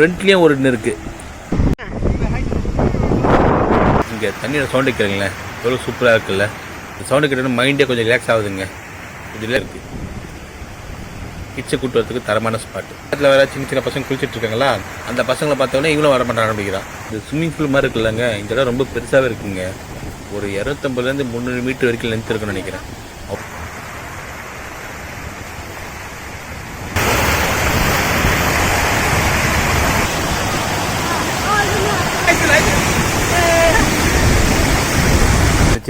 ஃப்ரண்ட்லேயும் ஒரு இன்னும் இருக்குது இங்கே தண்ணியோட சவுண்டு கேட்குறீங்களேன் எவ்வளோ சூப்பராக இருக்குல்ல. இந்த சவுண்டு கேட்டோன்னா மைண்டே கொஞ்சம் ரிலாக்ஸ் ஆகுதுங்க. இதில் இருக்குது கிட்ஸை கூட்டு வரதுக்கு தரமான ஸ்பாட்டு அதில் வேறு சின்ன சின்ன பசங்க குளிச்சுட்டு இருக்காங்களா? அந்த பசங்களை பார்த்தோன்னே இவங்களும் வர மாட்டாங்க ஆரம்பிக்கிறான். இந்த ஸ்விம்மிங் பூல் மாதிரி இருக்குல்லங்க. இந்த இடம் ரொம்ப பெருசாகவே இருக்குங்க. ஒரு இரநூத்தம்பதுலேருந்து முந்நூறு மீட்டர் வரைக்கும் லென்த் இருக்குன்னு நினைக்கிறேன்.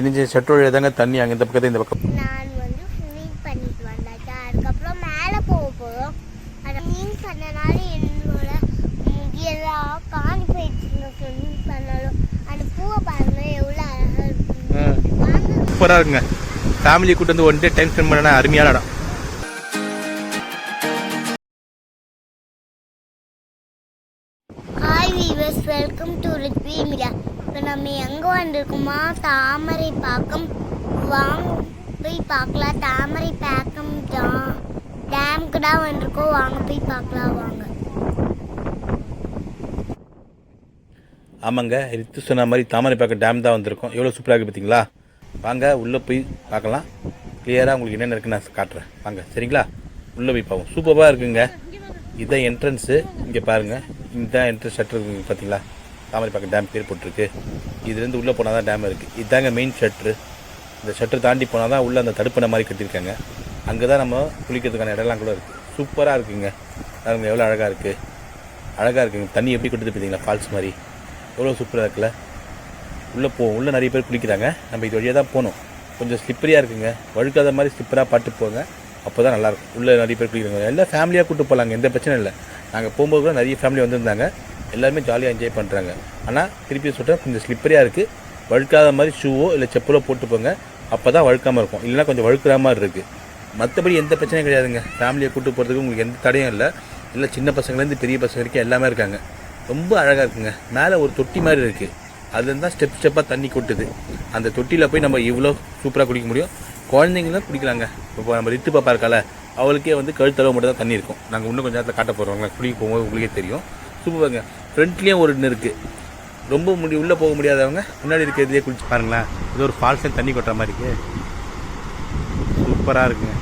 சின்ன சின்ன ஷட்டர் வழியாக தாங்க தண்ணி அங்கே இந்த பக்கத்து இந்த பக்கம். நான் வந்து ஸ்விமிங் பண்ணிட்டு வந்தாச்சு. அதுக்கப்புறம் மேலே போக போகிறோம் அதை ஸ்விமிங் பண்ணனால என்னோட முடியெல்லாம் காணி போயிடுச்சுங்க ஸ்விமிங் பண்ணாலும் அந்த பூவை பாருங்க எவ்வளோ அழகாக இருக்கு. சூப்பராக இருக்குங்க. ஃபேமிலி கூட்டு வந்து ஒன் டே டைம் ஸ்பெண்ட் பண்ணனா அருமையான இடம். Viewers welcome to Rithvi media இப்போ நம்ம எங்கே வந்திருக்கோமா தாமரை பாக்கம். வாங்க போய் பார்க்கலாம். தாமரை பாக்கம் தான் டேம்க்கு தான் வந்திருக்கோம். வாங்க போய் பார்க்கலாம் வாங்க. ஆமாங்க ரித்து சொன்ன மாதிரி தாமரைப்பாக்கம் டேம் தான் வந்திருக்கோம். எவ்வளோ சூப்பராக இருக்குது பார்த்தீங்களா வாங்க உள்ளே போய் பார்க்கலாம். கிளியராக உங்களுக்கு என்னென்ன இருக்குன்னு நான் காட்டுறேன். வாங்க சரிங்களா? உள்ளே போய் பார்ப்போம். சூப்பராக இருக்குங்க. இதுதான் என்ட்ரன்ஸு இங்கே பாருங்கள் இதுதான் என்ட்ரன்ஸ் ஷட்டர் இருக்குங்க பார்த்தீங்களா தாமரைப்பாக்கம் டேம் பேர் போட்டிருக்கு. இதுலேருந்து உள்ளே போனால் தான் டேம் இருக்குது இதுதாங்க மெயின் ஷட்ரு இந்த ஷட்டர் தாண்டி போனால் தான் உள்ளே அந்த தடுப்பணை மாதிரி கட்டியிருக்காங்க. அங்கே தான் நம்ம குளிக்கிறதுக்கான இடம்லாம் கூட இருக்குது சூப்பராக இருக்குங்க. பாருங்க எவ்வளோ அழகாக இருக்குது அழகாக இருக்குங்க. தண்ணி எப்படி கொட்டுது பார்த்தீங்களா? ஃபால்ஸ் மாதிரி. எவ்வளோ சூப்பராக இருக்குல்ல? உள்ளே போவோம் உள்ளே நிறைய பேர் குளிக்கிறாங்க. நம்ம இது வழியாக தான் போகணும். கொஞ்சம் ஸ்லிப்பரியாக இருக்குங்க. வழுக்காத மாதிரி ஸ்லிப்பராக பாட்டு போங்க. அப்போ தான் நல்லாயிருக்கும் உள்ளே நிறைய பேர் குளிக்கிறாங்க. எல்லாம் ஃபேமிலியாக கூட்டு போகலாங்க. எந்த பிரச்சனையும் இல்லை. நாங்கள் போகும்போது கூட நிறைய ஃபேமிலி வந்திருந்தாங்க. எல்லாருமே ஜாலியாக என்ஜாய் பண்ணுறாங்க ஆனால் திருப்பி சொல்கிறேன் கொஞ்சம் ஸ்லிப்பரியாக இருக்குது வழுக்காத மாதிரி ஷூவோ இல்லை செப்பலோ போட்டு போங்க அப்போ தான் வழுக்காமல் இருக்கும். இல்லைன்னா கொஞ்சம் வழுக்கிற மாதிரி இருக்குது மற்றபடி எந்த பிரச்சனையும் கிடையாதுங்க. ஃபேமிலியை கூட்டு போகிறதுக்கு உங்களுக்கு எந்த தடையும் இல்லை. இல்லை சின்ன பசங்கள்லேருந்து பெரிய பசங்க வரைக்கும் எல்லாமே இருக்காங்க. ரொம்ப அழகாக இருக்குங்க. மேலே ஒரு தொட்டி மாதிரி இருக்குது அதுலேருந்து தான் ஸ்டெப் ஸ்டெப்பாக தண்ணி கொட்டுது. அந்த தொட்டியில் போய் நம்ம இவ்வளோ சூப்பராக குடிக்க முடியும். குழந்தைங்களும் குடிக்கலாங்க. இப்போ நம்ம ரித்து பாப்பா இருக்கால அவளுக்கே வந்து கழுத்தளவு மட்டும் தான் தண்ணி இருக்கும். நாங்கள் இன்னும் கொஞ்சம் நேரத்தில் காட்ட போகிறோம் குளிக்க போகும்போது உங்களுக்கே தெரியும். சூப்பராங்க ஃப்ரண்ட்லேயும் ஒரு இன்னும் இருக்குது ரொம்ப முடி உள்ளே போக முடியாதவங்க முன்னாடி இருக்கிறதுலே குளிச்சு பாருங்களேன். இது ஒரு ஃபால்ஸே தண்ணி கொட்டுற மாதிரி இருக்குது சூப்பராக இருக்குங்க.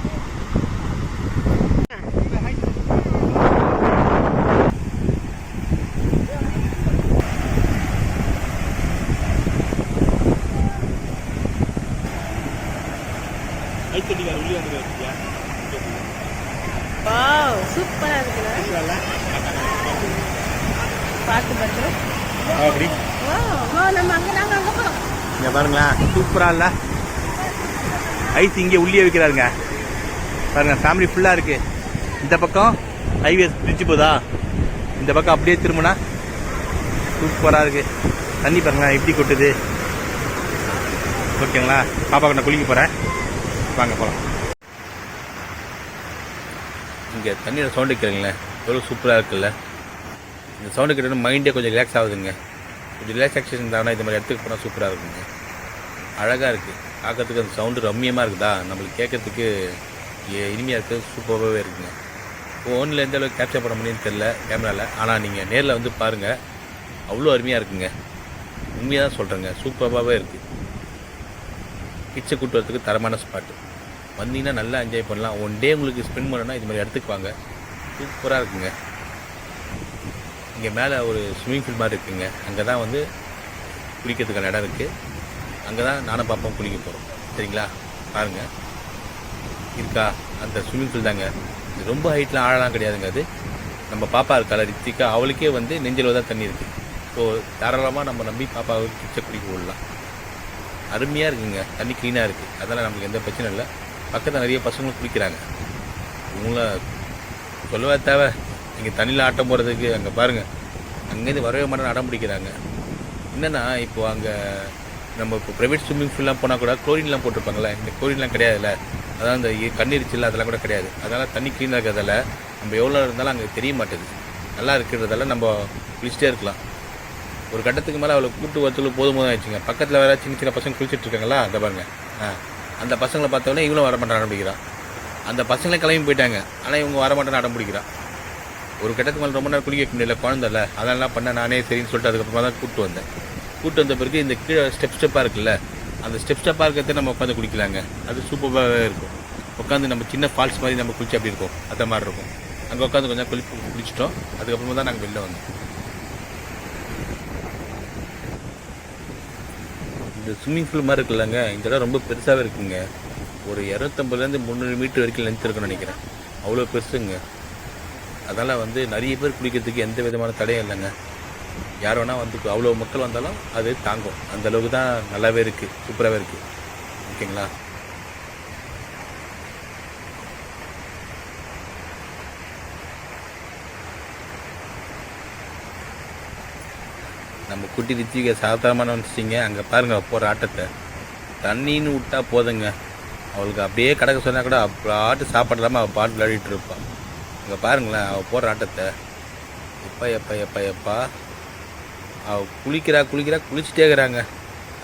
வாவ் சூப்பரா இருக்குல்ல பாட்டு பாட்டு அப்படி. நம்ம அங்க நாங்க அங்க போறோம் இங்கே பாருங்களேன் சூப்பராக இல்லை? ஐஸ் இங்கே உள்ளே வைக்கிறாருங்க. பாருங்க ஃபேமிலி ஃபுல்லாக இருக்கு. இந்த பக்கம் ஹைவேஸ் பிரிட்ஜ் போதா? இந்த பக்கம் அப்படியே திரும்பினா சூப்பராக இருக்கு. தண்ணி பாருங்களேன் எப்படி கொட்டுது? ஓகேங்களா? பாப்பா நான் குளிக்க போகிறேன் வாங்க போகலாம் இங்கே தண்ணியோட சவுண்டு கேட்குறீங்களேன் எவ்வளோ சூப்பராக இருக்குல்ல. இந்த சவுண்டு கேட்டோன்னா மைண்டே கொஞ்சம் ரிலாக்ஸ் ஆகுதுங்க. கொஞ்சம் ரிலாக்ஸேஷன் இருந்தாங்கன்னா இந்த மாதிரி இடத்துக்கு போனால் சூப்பராக இருக்குங்க. அழகாக இருக்குது பார்க்கறதுக்கு அந்த சவுண்டு ரம்மியமாக இருக்குதா? நம்மளுக்கு கேட்கறதுக்கு இனிமையாக இருக்குது சூப்பராகவே இருக்குங்க. ஃபோனில் எந்த அளவுக்கு கேப்சர் பண்ண முடியும்னு தெரில கேமராவில் ஆனால் நீங்கள் நேரில் வந்து பாருங்கள் அவ்வளோ அருமையாக இருக்குங்க. உண்மையாக தான் சொல்கிறேங்க சூப்பராகவே இருக்குது கிச்சை கூட்டு வரத்துக்கு தரமான ஸ்பாட்டு வந்தீங்கன்னா நல்லா என்ஜாய் பண்ணலாம். ஒன் டே உங்களுக்கு ஸ்பெண்ட் பண்ணணும்னா இது மாதிரி இடத்துக்கு வாங்க சூப்பராக இருக்குங்க. இங்கே மேலே ஒரு ஸ்விம்மிங் பூல் மாதிரி இருக்குங்க. அங்கே தான் வந்து குளிக்கிறதுக்கான இடம் இருக்குது அங்கே தான் நானும் பாப்பாவும் குளிக்க போகிறோம் சரிங்களா? பாருங்கள் இருக்கா? அந்த ஸ்விம்மிங் பூல் தாங்க. இது ரொம்ப ஹைட்லாம் ஆழலாம் கிடையாதுங்க அது. நம்ம பாப்பா இருக்கால ரித்திகா அவளுக்கே வந்து நெஞ்சில் தான் தண்ணி இருக்குது ஸோ தாராளமாக நம்ம நம்பி பாப்பாவை கிச்ச குளிக்க விடலாம். அருமையாக இருக்குங்க. தண்ணி க்ளீனாக இருக்குது அதனால் நமக்கு எந்த பிரச்சனையும் இல்லை. பக்கத்தில் நிறைய பசங்களும் குளிக்கிறாங்க. இவங்கள சொல்லவே தேவை. இங்கே தண்ணியில் ஆட்டம் போகிறதுக்கு அங்கே பாருங்கள் அங்கேருந்து வரவே மாட்டேன்னு அடம் பிடிக்கிறாங்க. என்னென்னா இப்போ அங்கே நம்ம இப்போ ப்ரைவேட் ஸ்விம்மிங் ஃபூல்லாம் போனால் கூட குளோரின்லாம் போட்டிருப்பாங்களே இந்த குளோரின்லாம் கிடையாதுல்ல. அதான் இந்த கண்ணீரிச்சல் அதெல்லாம் கூட கிடையாது. அதனால் தண்ணி க்ளீனாக இருக்கிறதால நம்ம எவ்வளோ இருந்தாலும் அங்கே தெரிய மாட்டேது. நல்லா இருக்கிறதால நம்ம குளிச்சிட்டே இருக்கலாம். ஒரு கட்டத்துக்கு மேலே அவளை கூட்டு வரத்துல போதும் போதும் ஆயிடுச்சுங்க. பக்கத்தில் வேறு சின்ன சின்ன பசங்க குளிச்சுட்டு இருக்காங்களா? அதை பாருங்க. ஆ. அந்த பசங்களை பார்த்தோன்னே இவங்களும் வர மாட்டான் அடம் பிடிக்கிறான் அந்த பசங்களே கிளம்பி போயிட்டாங்க. ஆனால் இவங்க வர மாட்டேன்னு அடம் பிடிக்கிறான் ஒரு கட்டத்துக்கு மேலே ரொம்ப நேரம் குளிக்க வைக்க முடியல குழந்தைல அதெல்லாம் பண்ண நானே சரின்னு சொல்லிட்டு அதுக்கப்புறமா தான் கூப்பிட்டு வந்தேன். கூப்பிட்டு வந்த பிறகு இந்த கீழே ஸ்டெப் ஸ்டெப்பாக இருக்குல்ல அந்த ஸ்டெப் ஸ்டெப்பாக இருக்கிறத நம்ம உட்காந்து குளிக்கலாங்க. அது சூப்பராகவே இருக்கும். உட்காந்து நம்ம சின்ன ஃபால்ஸ் மாதிரி நம்ம குளிச்சு அப்படி இருக்கும். அந்த மாதிரி இருக்கும். அங்கே உட்காந்து கொஞ்சம் குளி குளிச்சிட்டோம். அதுக்கப்புறமா தான் நாங்கள் வெளில வந்தோம். இந்த ஸ்விம்மிங் பூல் மாதிரி இருக்குல்லங்க. இந்த இடம் ரொம்ப பெருசாகவே இருக்குங்க. ஒரு இரநூத்தம்பதுலேருந்து முந்நூறு மீட்டர் வரைக்கும் லென்த் இருக்குன்னு நினைக்கிறேன். அவ்வளோ பெருசுங்க. அதனால் வந்து நிறைய பேர் குளிக்கிறதுக்கு எந்த விதமான தடையும் இல்லைங்க. யார் வேணால் வந்து அவ்வளோ மக்கள் வந்தாலும் அது தாங்கும். அந்தளவுக்கு தான் நல்லாவே இருக்குது சூப்பராகவே இருக்குது ஓகேங்களா? நம்ம குட்டி ரிச்சிக்க சாதாரணமான நினச்சிங்க அங்கே பாருங்கள் போகிற ஆட்டத்தை. தண்ணின்னு விட்டா போதுங்க. அவளுக்கு அப்படியே கிடக்க சொன்னால் கூட பாட்டு சாப்பாடு இல்லாமல் அவள் பாட்டு விளையாடிட்டு இருப்பாள் அங்கே பாருங்களேன் அவள் போடுற ஆட்டத்தை. எப்பா எப்பா எப்பா எப்பா. அவள் குளிக்கிறா குளிக்கிறா குளிச்சுட்டே இருக்கிறாங்க.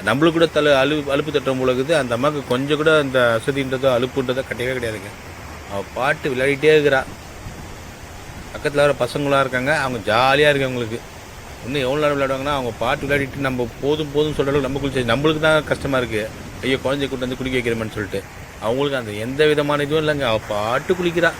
நம்மளுக்கு கூட தலை அழு அலுப்பு தட்டம் போலக்குது அந்த அம்மாவுக்கு கொஞ்சம் கூட அந்த அசதின்றதோ அலுப்புன்றதோ கிடையவே கிடையாதுங்க. அவள் பாட்டு விளையாடிட்டே இருக்கிறா. பக்கத்தில் வர பசங்களாம் இருக்காங்க. அவங்க ஜாலியாக இருக்கு அவங்களுக்கு. இன்னும் எவ்வளோ நேரம் விளையாடுவாங்கன்னா அவங்க பாட்டு விளையாடிட்டு நம்ம போதும் போதும் சொல்கிற அளவுக்கு நம்ம குளிச்சு நம்மளுக்கு தான் கஷ்டமாக இருக்குது ஐயோ குழந்தைய கூட்டு வந்து குளிக்க வைக்கிறோமேன்னு சொல்லிட்டு. அவங்களுக்கு அந்த எந்த விதமான இதுவும் இல்லைங்க. அவள் பாட்டு குளிக்கிறா.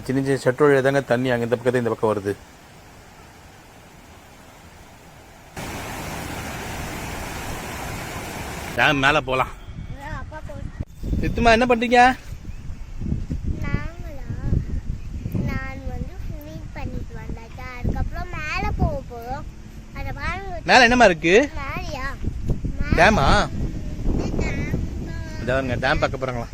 இந்த சின்ன சின்ன ஷட்டர் வழியாக தாங்க தண்ணி அங்கே இந்த பக்கத்து இந்த பக்கம் வருது. டேம் மேலே போகலாம் சித்துமா என்ன பண்ணுறீங்க நாங்களா? நான் வந்து ஸ்விம்மிங் பண்ணிட்டு வந்தாச்சா. அதுக்கப்புறம் மேலே போக போகிறோம் அதை பாருங்க. மேலே என்னமா இருக்கு? டேமா? இதாங்க டேம் பார்க்க போகிறாங்களா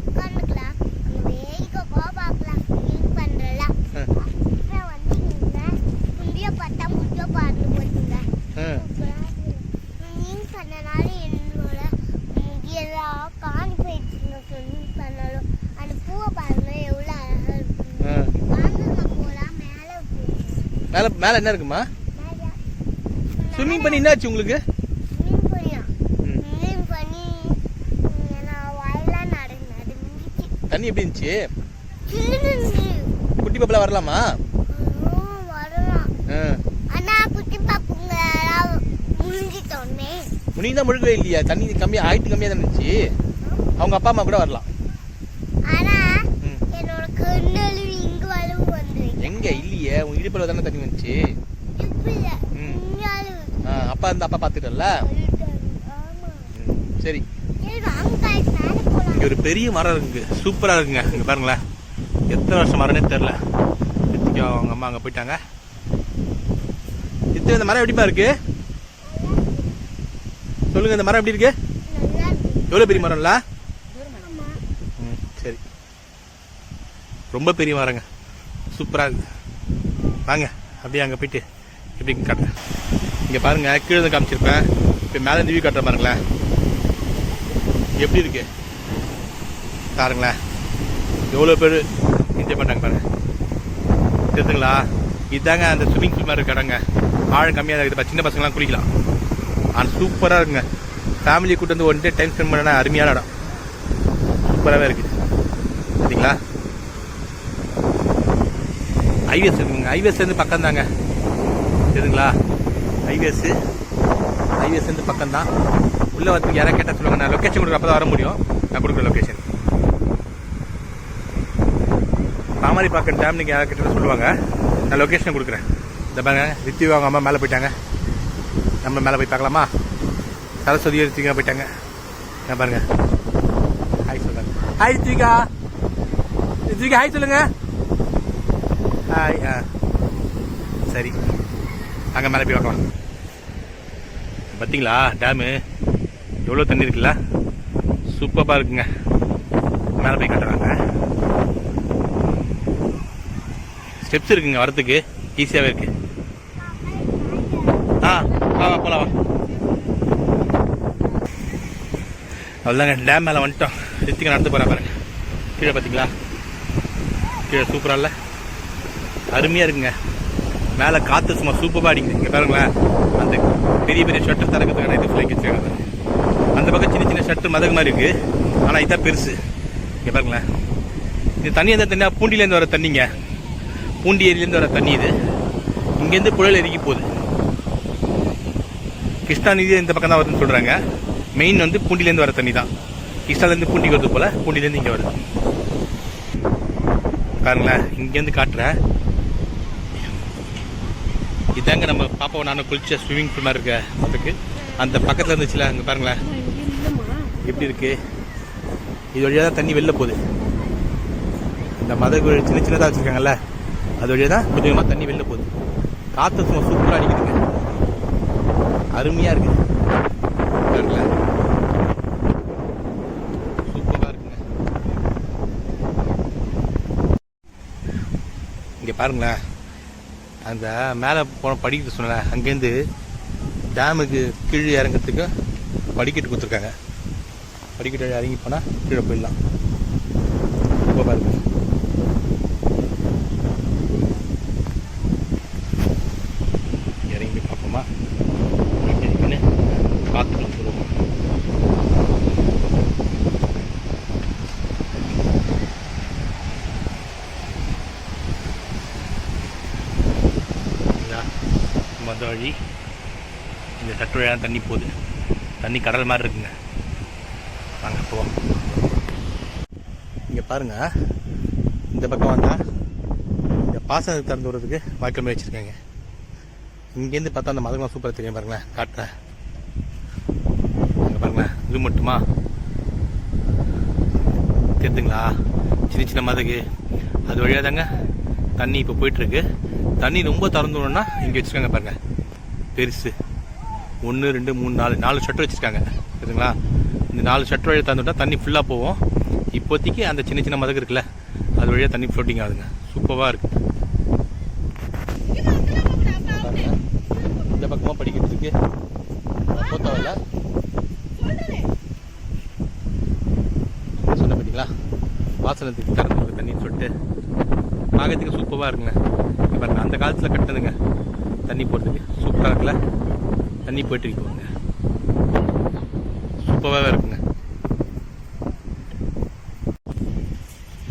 உட்காந்துக்கலாம் அங்கே வேடிக்கை கூட பார்க்கலாம் ஸ்விம்மிங் பண்ணுறல ம். அப்புறம் வந்து இங்கே குண்டிய பட்டா முட்டை பாட்டு போட்டுங்க ம் ஸ்விம்மிங் பண்ணனால என்னோட முடியெல்லாம் காணி போயிடுச்சுங்க ஸ்விம்மிங் பண்ணாலும் அந்த பூவை பாருங்க எவ்வளோ அழகாக இருக்குங்க ம் வாங்க நம்ம போகலாம் மேலே போகலாம் மேலே மேலே என்ன இருக்குமா? ஸ்விம்மிங் பண்ணி என்னாச்சு உங்களுக்கு? தண்ணி எப்படி இருந்துச்சு? குட்டி பாப்பெல்லாம் வரலாமா? வரலாம் ம் ஆனா குட்டி பாப்புங்க எல்லாம் முழுங்கிட்டோமே. முனிக்கு தான் முழுகவே இல்லையா. தண்ணி கம்மியாக ஹைட்டு கம்மியாக தான் இருந்துச்சு அவங்க அப்பா அம்மா கூட வரலாம் ஆனா ம் என்னோட கண்ணழுவி இங்க வலுவு வந்து எங்க இல்லையே உங்க இடுப்பில் தானே தண்ணி வந்துச்சு? அப்பா இருந்தா அப்பா பார்த்துட்டல சரி. இங்க ஒரு பெரிய மரம் இருக்கு. சூப்பரா இருக்குங்க. இங்க பாருங்களேன். எத்தனை வருஷம் மரம்னே தெரியல. ரித்திகா அவங்க அம்மா அங்க போயிட்டாங்க. இத்தனை இந்த மரம் எப்படிப்பா இருக்கு? சொல்லுங்க இந்த மரம் எப்படி இருக்கு? எவ்வளவு பெரிய மரம்ல? சரி. ரொம்ப பெரிய மரங்க. சூப்பரா இருக்கு. வாங்க அப்படியே அங்கே போயிட்டு எப்படி காட்டுறேன் இங்கே பாருங்கள் கீழே இருந்து காமிச்சிருப்பேன். இப்போ மேலே இருந்து வியூ காட்டுற பாருங்களேன். எப்படி இருக்கு? பாருங்களேன். எவ்வளோ பேர் என்ஜாய் பண்ணாங்க பாருங்க. தெரியுதுங்களா இதாங்க அந்த ஸ்விம்மிங் பூல் மாதிரி இருக்க இடங்க. ஆழம் கம்மியாக தான் இருக்குது சின்ன பசங்களாம் குளிக்கலாம். ஆனால் சூப்பராக இருக்குங்க. ஃபேமிலி கூட்டு வந்து ஒன் டே டைம் ஸ்பெண்ட் பண்ணனா அருமையான இடம். சூப்பராகவே இருக்குது சரிங்களா? ஹைவேஸ் இருக்குங்க. ஹைவேஸ்லேருந்து பக்கம் தாங்க எதுங்களா ஐவிஎஸ் ஐவிஎஸ் பக்கம் தான் உள்ளே வந்து யாராவது கேட்டால் சொல்லுவாங்க? நான் லொக்கேஷன் கொடுக்குறப்ப தான் வர முடியும். நான் கொடுக்குற லொக்கேஷன் பாமரிப்பாக்கம் டேம் நீங்கள் யாராவது கேட்டாலும் சொல்லுவாங்க. நான் லொக்கேஷன் கொடுக்குறேன். இந்த பாருங்க ரித்தி அவங்க அம்மா மேலே போயிட்டாங்க. நம்ம மேலே போய் பார்க்கலாமா? சரஸ்வதி ரித்திகா போயிட்டாங்க. நான் பாருங்க. ஹாய் சொல்லுங்க. ஹாய் ரித்விகா ரித்விகா ஹாய் சொல்லுங்க. ஹாய் ஆ uh, சரி. அங்கே மேலே போய் பார்க்கலாம் பார்த்தீங்களா டேமு எவ்வளோ தண்ணி இருக்குல்ல? சூப்பராக இருக்குங்க. மேலே போய் கட்டுறாங்க. ஸ்டெப்ஸ் இருக்குங்க வரத்துக்கு ஈஸியாகவே இருக்கு. ஆ வா போலாம் வா. அவ்வளோதாங்க டேம் மேலே வந்துட்டோம். ரித்திகா நடந்து போகிறேன் பாருங்க. கீழே பார்த்தீங்களா கீழே சூப்பராக இல்லை? அருமையாக இருக்குங்க. மேலே காற்று சும்மா சூப்பராக அடிக்குது. இங்கே பாருங்களேன். அந்த பெரிய பெரிய ஷட்டர் திறக்கிறதுக்கான இது ஃபிளைக் வச்சுருக்காங்க அந்த பக்கம் சின்ன சின்ன ஷட்டர் மதகு மாதிரி இருக்குது ஆனால் இதுதான் பெருசு. இங்கே பாருங்களேன். இது தண்ணி எந்த தண்ணியாக பூண்டிலேருந்து வர தண்ணிங்க. பூண்டி ஏரியிலேருந்து வர தண்ணி இது. இங்கேருந்து புழல் எரிக்கி போகுது. கிருஷ்ணா நிதி இந்த பக்கம் தான் வருதுன்னு சொல்கிறாங்க மெயின் வந்து பூண்டிலேருந்து வர தண்ணி தான். கிருஷ்ணாலேருந்து பூண்டிக்கு வருது போல் பூண்டிலேருந்து இங்கே வருது. பாருங்களேன். இங்கேருந்து காட்டுறேன். இதாங்க நம்ம பாப்பாவை நானும் குளிச்ச ஸ்விம்மிங் பூல் மாதிரி இருக்க அதுக்கு. அந்த பக்கத்தில் இருந்துச்சுல அங்கே பாருங்களேன். எப்படி இருக்கு? இது வழியாக தான் தண்ணி வெளில போகுது. இந்த மத சின்ன சின்னதாக வச்சுருக்காங்கல்ல அது வழியாக தான் கொஞ்சம் கொஞ்சமாக தண்ணி வெளில போகுது. காற்று சும்மா சூப்பராக அடிக்குதுங்க. அருமையாக இருக்குது பாருங்களேன். சூப்பராக இருக்குங்க. இங்கே பாருங்களேன். அந்த மேலே போன படிக்கிட்டு சொன்னேன் அங்கேருந்து டேமுக்கு கீழே இறங்கிறதுக்கு படிக்கட்டு கொடுத்துருக்காங்க. படிக்கட்டு இறங்கி போனால் கீழே போயிடலாம். ரொம்ப பாருங்க இறங்கி போய் பார்ப்போமா எப்படி இருக்குன்னு பார்த்துட்டு சொல்லுவோம் சரிங்களா மொத வழி இந்த வழியாக தண்ணி போகுது. தண்ணி கடல் மாதிரி இருக்குங்க. வாங்க போவோம். இங்கே பாருங்க. இந்த பக்கம் வந்தால் இந்த பாசனத்துக்கு திறந்து விடுறதுக்கு வாய்க்கால் மாதிரி வச்சுருக்காங்க. இங்கேருந்து பார்த்தா அந்த மதங்களாம் சூப்பராக தெரியும் பாருங்களேன் காட்டுறேன். அங்கே பாருங்களேன் இது மட்டுமா? தெரியுதுங்களா? சின்ன சின்ன மதகு. அது வழியாக தாங்க தண்ணி இப்போ போயிட்டுருக்கு தண்ணி ரொம்ப திறந்து விடணும்னா இங்கே வச்சுருக்காங்க பாருங்கள் பெருசு. ஒன்று ரெண்டு மூணு நாலு நாலு ஷட்டர் வச்சுருக்காங்க. சரிங்களா? இந்த நாலு ஷட்டர் வழியாக திறந்து விட்டா தண்ணி ஃபுல்லாக போகும். இப்போதைக்கு அந்த சின்ன சின்ன மதகு இருக்குல்ல அது வழியாக தண்ணி ஃப்ளோட்டிங் ஆகுதுங்க. சூப்பராக இருக்குது இந்த பக்கமாக படிக்கிறதுக்கு. போத்தவில்ல சொன்ன பார்த்தீங்களா வாசனத்துக்கு திறந்து தண்ணின்னு சொல்லிட்டு. பார்க்கறதுக்கு சூப்பராக இருக்குங்க. பாருங்க அந்த காலத்தில் கட்டினதுங்க. தண்ணி போகிறதுக்கு சூப்பராக இருக்குல்ல? தண்ணி போயிட்டு இருக்குங்க சூப்பராகவே இருக்குங்க.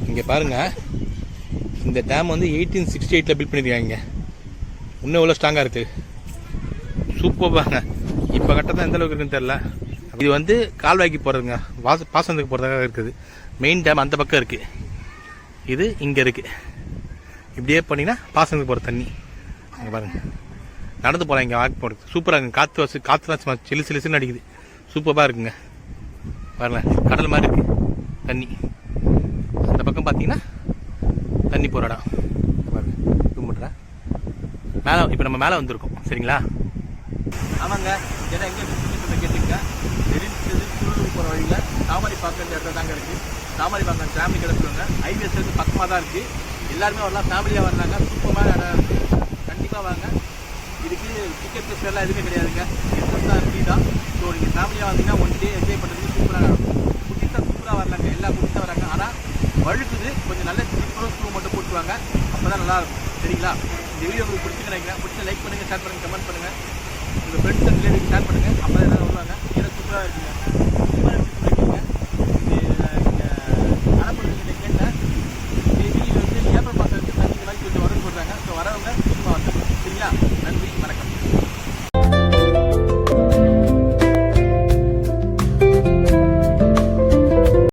இங்கே பாருங்க. இந்த டேம் வந்து எயிட்டீன் சிக்ஸ்டி எயிட்டில் பில்ட் பண்ணியிருக்காங்க இன்னும் எவ்வளோ ஸ்ட்ராங்காக இருக்குது சூப்பராங்க. இப்போ கட்டதான் எந்த அளவுக்கு இருக்குன்னு தெரில இது வந்து கால்வாய்க்கு போகிறதுங்க வாச பாசனத்துக்கு போகிறதாக இருக்குது. மெயின் டேம் அந்த பக்கம் இருக்குது இது இங்கே இருக்குது இப்படியே பண்ணிங்கன்னா பாசனத்துக்கு போகிற தண்ணி. அங்கே பாருங்க. நடந்து போகலாம் இங்கே வாக்கு போகிறது சூப்பராக இருக்குங்க காற்று வசு காற்றுலாம் சும்மா சிலு சிலுசுன்னு அடிக்குது. சூப்பராக இருக்குங்க. வரல கடல் மாதிரி இருக்குது தண்ணி. அந்த பக்கம் பார்த்தீங்கன்னா தண்ணி போகிற இடம். பாருங்க கும்பிட்றேன் மேலே இப்போ நம்ம மேலே வந்திருக்கோம். சரிங்களா? ஆமாங்க. ஏன்னா எங்கே சொல்ல கேட்டுங்க தெரிஞ்சது திருவள்ளூர் போகிற வழியில் தாமரை பார்க்க இடத்துல தாங்க இருக்குது தாமரை பார்க்க ஃபேமிலி கிடக்குங்க ஐபிஎஸ் வந்து பக்கமாக தான் இருக்குது எல்லாருமே வரலாம். ஃபேமிலியாக வர்றாங்க. சூப்பரான இடம் இருக்குது கண்டிப்பாக வாங்க. வந்து டிக்கெட் ஃபீஸ் எல்லாம் எதுவுமே கிடையாதுங்க. எஸ்எஸ் தான் ஃப்ரீ தான். ஸோ நீங்கள் ஃபேமிலியாக வந்தீங்கன்னா ஒன் டே என்ஜாய் பண்ணுறதுக்கு சூப்பராக இருக்கும். குட்டிஸாக சூப்பராக வரலாங்க. எல்லா குட்டிஸாக வராங்க. ஆனால் வழுக்குது. கொஞ்சம் நல்ல சிம்பிளும் ஸ்க்ரூ மட்டும் போட்டுவாங்க அப்போ தான் நல்லாயிருக்கும் சரிங்களா? இந்த வீடியோ உங்களுக்கு பிடிச்சி நினைக்கிறேன். லைக் பண்ணுங்கள் ஷேர் பண்ணுங்கள் கமெண்ட் பண்ணுங்கள் உங்கள் ஃப்ரெண்ட்ஸ் அண்ட் ரிலேட்டிவ் ஷேர் பண்ணுங்கள் அப்போ தான் எல்லாம் வருவாங்க ஏன்னா சூப்பராக இருக்குங்க.